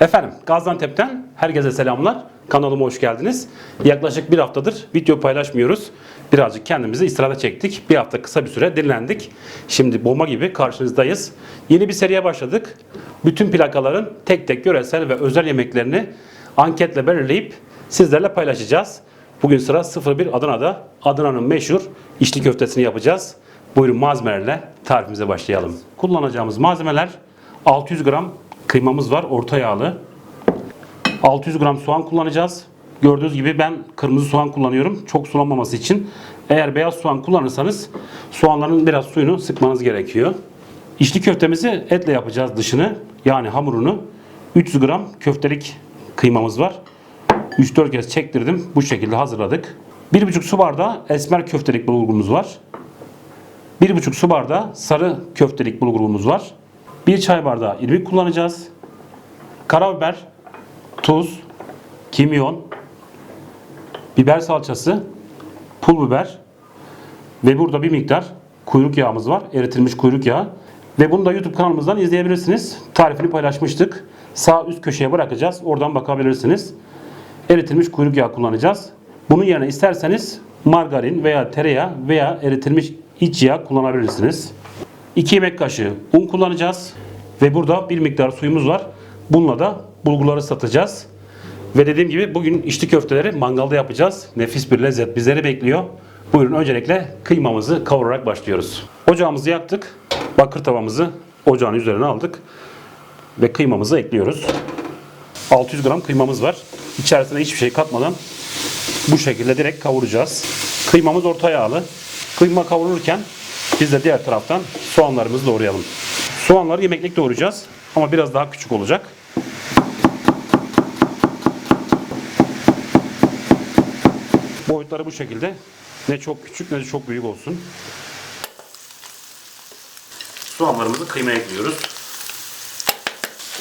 Efendim Gaziantep'ten herkese selamlar. Kanalıma hoş geldiniz. Yaklaşık bir haftadır video paylaşmıyoruz. Birazcık kendimizi istirahata çektik. Bir hafta kısa bir süre dinlendik. Şimdi bomba gibi karşınızdayız. Yeni bir seriye başladık. Bütün plakaların tek tek yöresel ve özel yemeklerini anketle belirleyip sizlerle paylaşacağız. Bugün sıra 01 Adana'da. Adana'nın meşhur içli köftesini yapacağız. Buyurun malzemelerle tarifimize başlayalım. Kullanacağımız malzemeler 600 gram kıymamız var orta yağlı. 600 gram soğan kullanacağız. Gördüğünüz gibi ben kırmızı soğan kullanıyorum. Çok sulanmaması için. Eğer beyaz soğan kullanırsanız soğanların biraz suyunu sıkmanız gerekiyor. İçli köftemizi etle yapacağız dışını. Yani hamurunu. 300 gram köftelik kıymamız var. 3-4 kez çektirdim. Bu şekilde hazırladık. 1,5 su bardağı esmer köftelik bulgurumuz var. 1,5 su bardağı sarı köftelik bulgurumuz var. 1 çay bardağı irmik kullanacağız. Karabiber, tuz, kimyon, biber salçası, pul biber ve burada bir miktar kuyruk yağımız var. Eritilmiş kuyruk yağı. Ve bunu da YouTube kanalımızdan izleyebilirsiniz. Tarifini paylaşmıştık. Sağ üst köşeye bırakacağız. Oradan bakabilirsiniz. Eritilmiş kuyruk yağı kullanacağız. Bunun yerine isterseniz margarin veya tereyağı veya eritilmiş iç yağ kullanabilirsiniz. 2 yemek kaşığı un kullanacağız. Ve burada bir miktar suyumuz var. Bununla da bulguları satacağız. Ve dediğim gibi bugün içli köfteleri mangalda yapacağız. Nefis bir lezzet bizleri bekliyor. Buyurun öncelikle kıymamızı kavurarak başlıyoruz. Ocağımızı yaktık. Bakır tavamızı ocağın üzerine aldık. Ve kıymamızı ekliyoruz. 600 gram kıymamız var. İçerisine hiçbir şey katmadan bu şekilde direkt kavuracağız. Kıymamız orta yağlı. Kıyma kavrulurken biz de diğer taraftan soğanlarımızı doğrayalım. Soğanları yemeklik doğrayacağız ama biraz daha küçük olacak. Boyutları bu şekilde. Ne çok küçük ne de çok büyük olsun. Soğanlarımızı kıymaya ekliyoruz.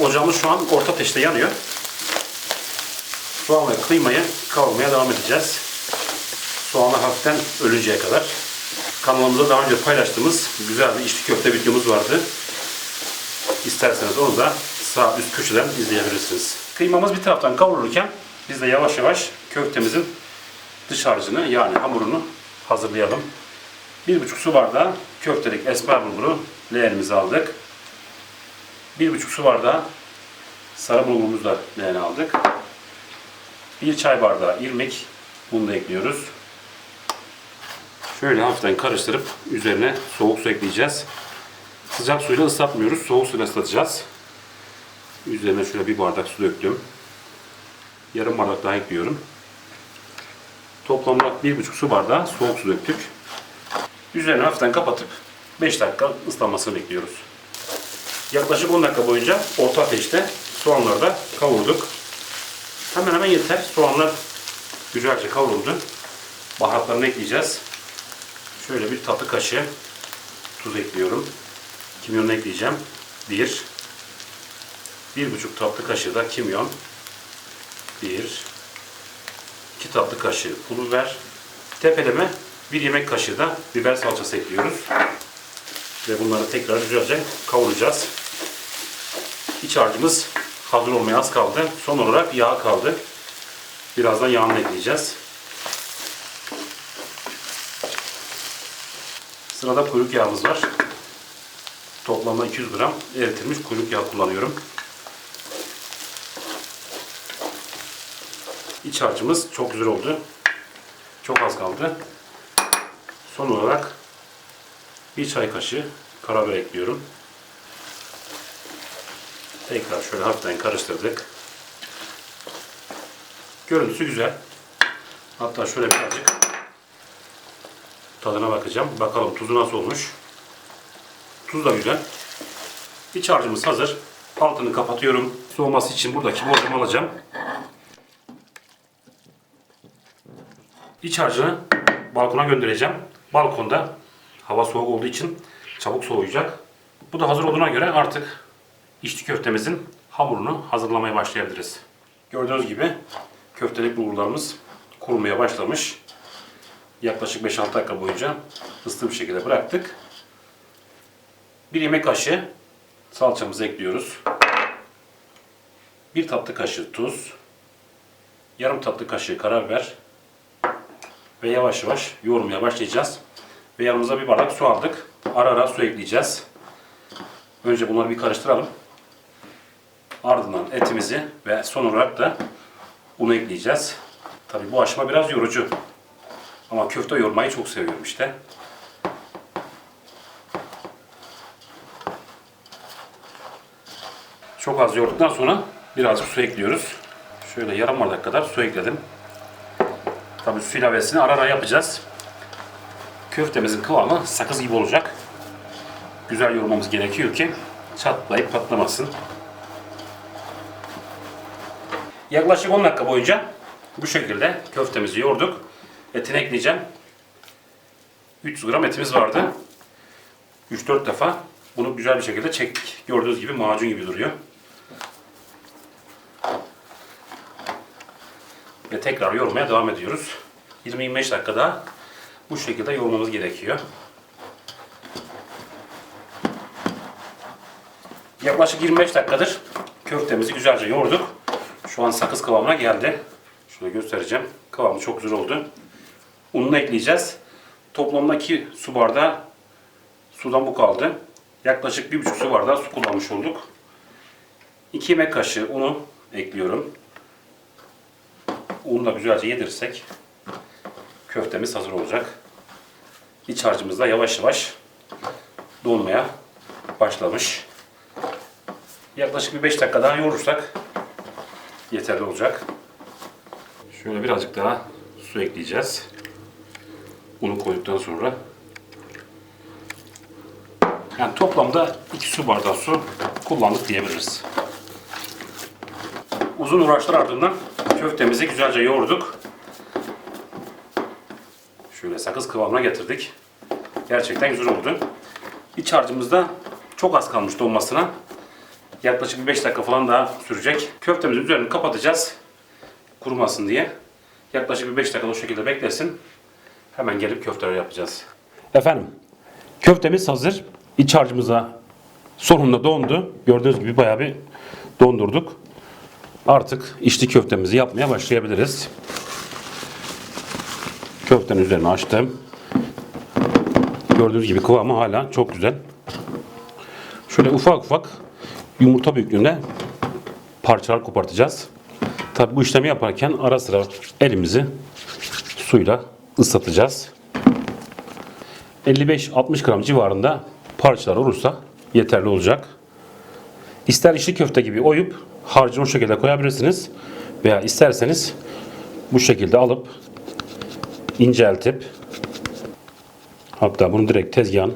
Ocağımız şu an orta ateşte yanıyor. Soğan ve kıymayı kavurmaya devam edeceğiz. Soğanlar hafiften ölünceye kadar. Kanalımızda daha önce paylaştığımız güzel bir içli köfte videomuz vardı. İsterseniz onu da sağ üst köşeden izleyebilirsiniz. Kıymamız bir taraftan kavrulurken biz de yavaş yavaş köftemizin dış harcını yani hamurunu hazırlayalım. 1,5 su bardağı köftelik esmer bulguru leğenimizi aldık. 1,5 su bardağı sarı bulgurumuzu da leğene aldık. 1 çay bardağı irmik bunu da ekliyoruz. Şöyle hafiften karıştırıp üzerine soğuk su ekleyeceğiz. Sıcak suyla ıslatmıyoruz. Soğuk suyla ıslatacağız. Üzerine şöyle bir bardak su döktüm. Yarım bardak daha ekliyorum. Toplamda 1,5 su bardağı soğuk su döktük. Üzerine hafiften kapatıp 5 dakika ıslanmasını bekliyoruz. Yaklaşık 10 dakika boyunca orta ateşte soğanları da kavurduk. Hemen hemen yeter. Soğanlar güzelce kavruldu. Baharatlarını ekleyeceğiz. Şöyle bir tatlı kaşığı tuz ekliyorum. Kimyonu ekleyeceğim. 1 bir buçuk tatlı kaşığı da kimyon. 1 2 tatlı kaşığı pul biber. Tepeleme bir yemek kaşığı da biber salçası ekliyoruz. Ve bunları tekrar güzelce kavuracağız. İç harcımız hazır olmaya az kaldı. Son olarak yağ kaldı. Birazdan yağını ekleyeceğiz. Sırada kuyruk yağımız var. Toplamda 200 gram eritilmiş kuyruk yağı kullanıyorum. İç harcımız çok güzel oldu. Çok az kaldı. Son olarak bir çay kaşığı karabiber ekliyorum. Tekrar şöyle hafiften karıştırdık. Görüntüsü güzel. Hatta şöyle birazcık tadına bakacağım. Bakalım tuzu nasıl olmuş. Tuz da güzel. İç harcımız hazır. Altını kapatıyorum. Soğuması için buradaki borcamı alacağım. İç harcını balkona göndereceğim. Balkonda hava soğuk olduğu için çabuk soğuyacak. Bu da hazır olduğuna göre artık içli köftemizin hamurunu hazırlamaya başlayabiliriz. Gördüğünüz gibi köftelik bulgurlarımız kurumaya başlamış. Yaklaşık 5-6 dakika boyunca ıslı bir şekilde bıraktık. Bir yemek kaşığı salçamızı ekliyoruz. Bir tatlı kaşığı tuz, yarım tatlı kaşığı karabiber ve yavaş yavaş yoğurmaya başlayacağız. Ve yanımıza bir bardak su aldık. Ara ara su ekleyeceğiz. Önce bunları bir karıştıralım. Ardından etimizi ve son olarak da unu ekleyeceğiz. Tabi bu aşama biraz yorucu. Ama köfte yoğurmayı çok seviyorum işte. Çok az yoğurduktan sonra birazcık su ekliyoruz. Şöyle yarım bardak kadar su ekledim. Tabi su ilavesini ara ara yapacağız. Köftemizin kıvamı sakız gibi olacak. Güzel yoğurmamız gerekiyor ki çatlayıp patlamasın. Yaklaşık 10 dakika boyunca bu şekilde köftemizi yoğurduk. Etini ekleyeceğim. 300 gram etimiz vardı. 3-4 defa bunu güzel bir şekilde çektik. Gördüğünüz gibi macun gibi duruyor. Ve tekrar yoğurmaya devam ediyoruz. 20-25 dakika daha bu şekilde yoğurmamız gerekiyor. Yaklaşık 25 dakikadır köftemizi güzelce yoğurduk. Şu an sakız kıvamına geldi. Şöyle göstereceğim. Kıvamı çok güzel oldu. Ununu ekleyeceğiz. Toplamda 2 su bardağı sudan bu kaldı. Yaklaşık 1,5 su bardağı su kullanmış olduk. 2 yemek kaşığı unu ekliyorum. Unu da güzelce yedirirsek köftemiz hazır olacak. İç harcımız da yavaş yavaş donmaya başlamış. Yaklaşık bir 5 dakika daha yoğurursak yeterli olacak. Şöyle birazcık daha su ekleyeceğiz. Unu koyduktan sonra. Yani toplamda 2 su bardağı su kullandık diyebiliriz. Uzun uğraşlar ardından köftemizi güzelce yoğurduk. Şöyle sakız kıvamına getirdik. Gerçekten güzel oldu. İç harcımızda çok az kalmış donmasına. Yaklaşık bir 5 dakika falan daha sürecek. Köftemizin üzerini kapatacağız. Kurumasın diye. Yaklaşık bir 5 dakika o şekilde beklesin. Hemen gelip köfteler yapacağız. Efendim, köftemiz hazır. İç harcımıza sonunda dondu. Gördüğünüz gibi bayağı bir dondurduk. Artık içli köftemizi yapmaya başlayabiliriz. Köftenin üzerine açtım. Gördüğünüz gibi kıvamı hala çok güzel. Şöyle ufak ufak yumurta büyüklüğünde parçalar kopartacağız. Tabi bu işlemi yaparken ara sıra elimizi suyla ıslatacağız. 55-60 gram civarında parçalar olursa yeterli olacak. İster içli köfte gibi oyup harcını o şekilde koyabilirsiniz. Veya isterseniz bu şekilde alıp inceltip hatta bunu direkt tezgahın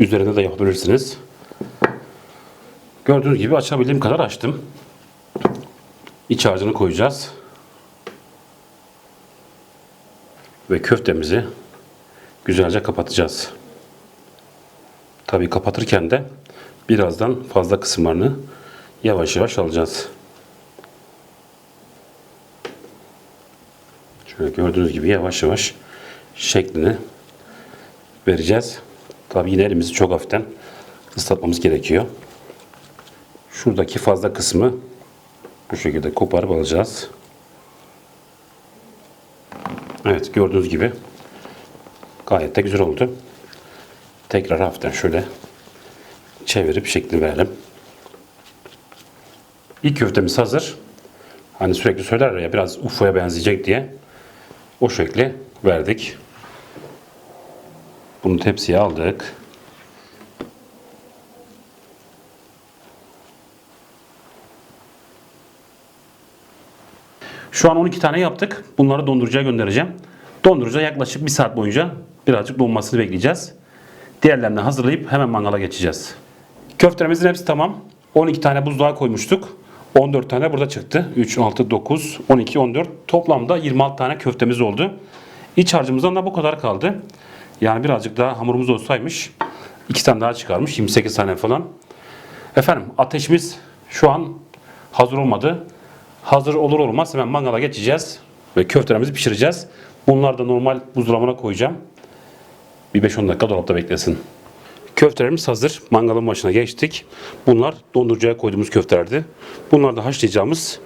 üzerinde de yapabilirsiniz. Gördüğünüz gibi açabildiğim kadar açtım. İç harcını koyacağız. Ve köftemizi güzelce kapatacağız. Tabii kapatırken de birazdan fazla kısımlarını yavaş yavaş alacağız. Şöyle gördüğünüz gibi yavaş yavaş şeklini vereceğiz. Tabii yine elimizi çok hafiften ıslatmamız gerekiyor. Şuradaki fazla kısmı bu şekilde koparıp alacağız. Evet gördüğünüz gibi gayet de güzel oldu. Tekrar hafiften şöyle çevirip şekli verelim. İlk köftemiz hazır. Hani sürekli söyler ya biraz UFO'ya benzeyecek diye. O şekli verdik. Bunu tepsiye aldık. Şu an 12 tane yaptık. Bunları dondurucuya göndereceğim. Dondurucuya yaklaşık bir saat boyunca birazcık donmasını bekleyeceğiz. Diğerlerini hazırlayıp hemen mangala geçeceğiz. Köftelerimizin hepsi tamam. 12 tane buzluğa koymuştuk. 14 tane burada çıktı. 3, 6, 9, 12, 14. Toplamda 26 tane köftemiz oldu. İç harcımızdan da bu kadar kaldı. Yani birazcık daha hamurumuz olsaymış. 2 tane daha çıkarmış. 28 tane falan. Efendim ateşimiz şu an hazır olmadı. Hazır olur olmaz hemen mangala geçeceğiz. Ve köftelerimizi pişireceğiz. Bunları da normal buzdolabına koyacağım. Bir 5-10 dakika dolapta beklesin. Köftelerimiz hazır. Mangalın başına geçtik. Bunlar dondurucuya koyduğumuz köftelerdi. Bunlar da haşlayacağımız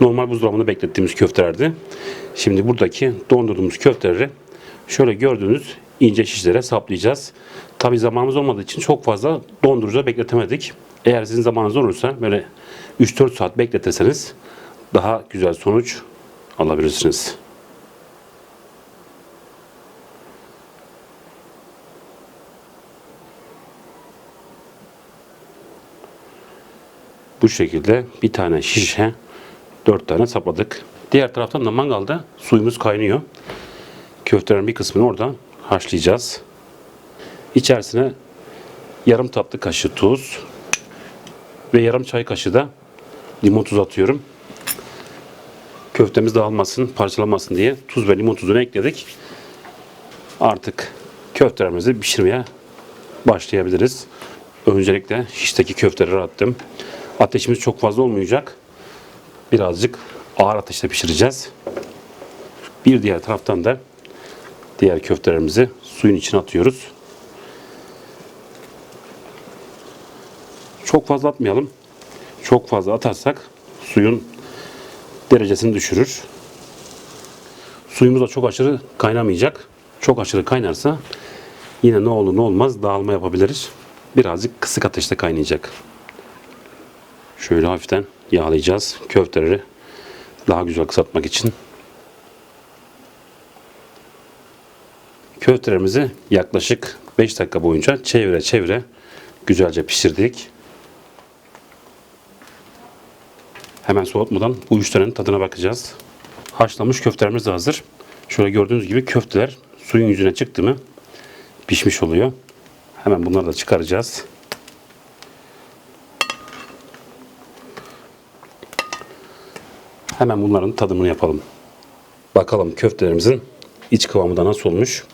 normal buzdolabında beklettiğimiz köftelerdi. Şimdi buradaki dondurduğumuz köfteleri şöyle gördüğünüz ince şişlere saplayacağız. Tabi zamanımız olmadığı için çok fazla dondurucuda bekletemedik. Eğer sizin zamanınız olursa böyle 3-4 saat bekletirseniz daha güzel sonuç alabilirsiniz. Bu şekilde bir tane şişe dört tane sapladık. Diğer taraftan da mangalda suyumuz kaynıyor. Köftelerin bir kısmını oradan haşlayacağız. İçerisine yarım tatlı kaşığı tuz ve yarım çay kaşığı da limon tuzu atıyorum. Köftemiz dağılmasın, parçalamasın diye tuz ve limon tuzunu ekledik. Artık köftelerimizi pişirmeye başlayabiliriz. Öncelikle şişteki köfteleri attım. Ateşimiz çok fazla olmayacak. Birazcık ağır ateşte pişireceğiz. Bir diğer taraftan da diğer köftelerimizi suyun içine atıyoruz. Çok fazla atmayalım. Çok fazla atarsak suyun derecesini düşürür. Suyumuz da çok aşırı kaynamayacak. Çok aşırı kaynarsa yine ne olur ne olmaz dağılma yapabiliriz. Birazcık kısık ateşte kaynayacak. Şöyle hafiften yağlayacağız köfteleri daha güzel kısaltmak için. Köftelerimizi yaklaşık 5 dakika boyunca çevire çevire güzelce pişirdik. Hemen soğutmadan bu üçlerin tadına bakacağız. Haşlanmış köftelerimiz de hazır. Şöyle gördüğünüz gibi köfteler suyun yüzüne çıktı mı pişmiş oluyor. Hemen bunları da çıkaracağız. Hemen bunların tadımını yapalım. Bakalım köftelerimizin iç kıvamı da nasıl olmuş.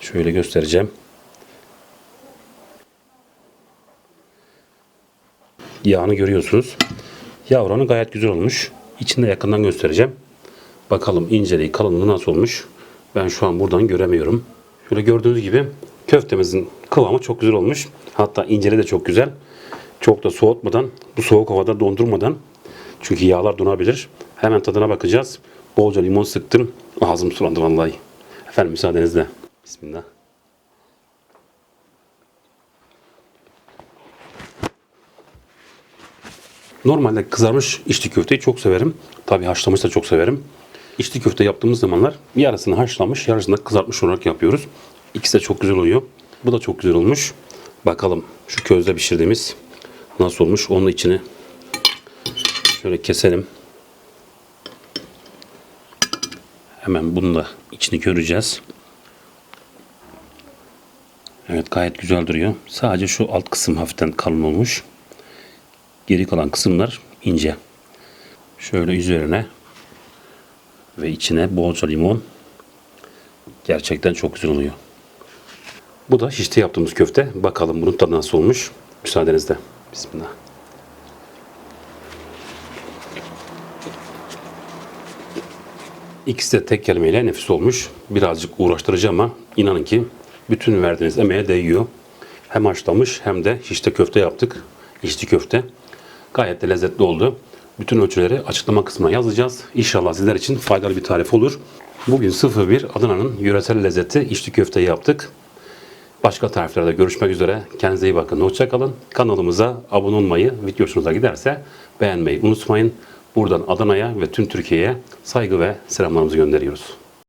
Şöyle göstereceğim. Yağını görüyorsunuz. Yağ oranı gayet güzel olmuş. İçinde yakından göstereceğim. Bakalım inceliği, kalınlığı nasıl olmuş. Ben şu an buradan göremiyorum. Şöyle gördüğünüz gibi köftemizin kıvamı çok güzel olmuş. Hatta inceliği de çok güzel. Çok da soğutmadan, bu soğuk havada dondurmadan çünkü yağlar donabilir. Hemen tadına bakacağız. Bolca limon sıktım. Ağzım sulandı vallahi. Efendim müsaadenizle. Bismillah. Normalde kızarmış içli köfteyi çok severim. Tabi haşlamış da çok severim. İçli köfte yaptığımız zamanlar yarısını haşlamış, yarısını da kızartmış olarak yapıyoruz. İkisi de çok güzel oluyor. Bu da çok güzel olmuş. Bakalım şu közde pişirdiğimiz nasıl olmuş. Onun içini Şöyle keselim. Hemen bunu da içini göreceğiz. Evet gayet güzel duruyor. Sadece şu alt kısım hafiften kalın olmuş. Geri kalan kısımlar ince. Şöyle üzerine ve içine bolca limon. Gerçekten çok güzel oluyor. Bu da şişte yaptığımız köfte. Bakalım bunun tadı nasıl olmuş. Müsaadenizle. Bismillah. İkisi de tek kelimeyle nefis olmuş. Birazcık uğraştırıcı ama inanın ki bütün verdiğiniz emeğe değiyor. Hem haşlamış hem de şişte köfte yaptık. İçli köfte. Gayet de lezzetli oldu. Bütün ölçüleri açıklama kısmına yazacağız. İnşallah sizler için faydalı bir tarif olur. Bugün 01 Adana'nın yöresel lezzeti içli köfte yaptık. Başka tariflerde görüşmek üzere. Kendinize iyi bakın. Hoşçakalın. Kanalımıza abone olmayı, video hoşunuza giderse beğenmeyi unutmayın. Buradan Adana'ya ve tüm Türkiye'ye saygı ve selamlarımızı gönderiyoruz.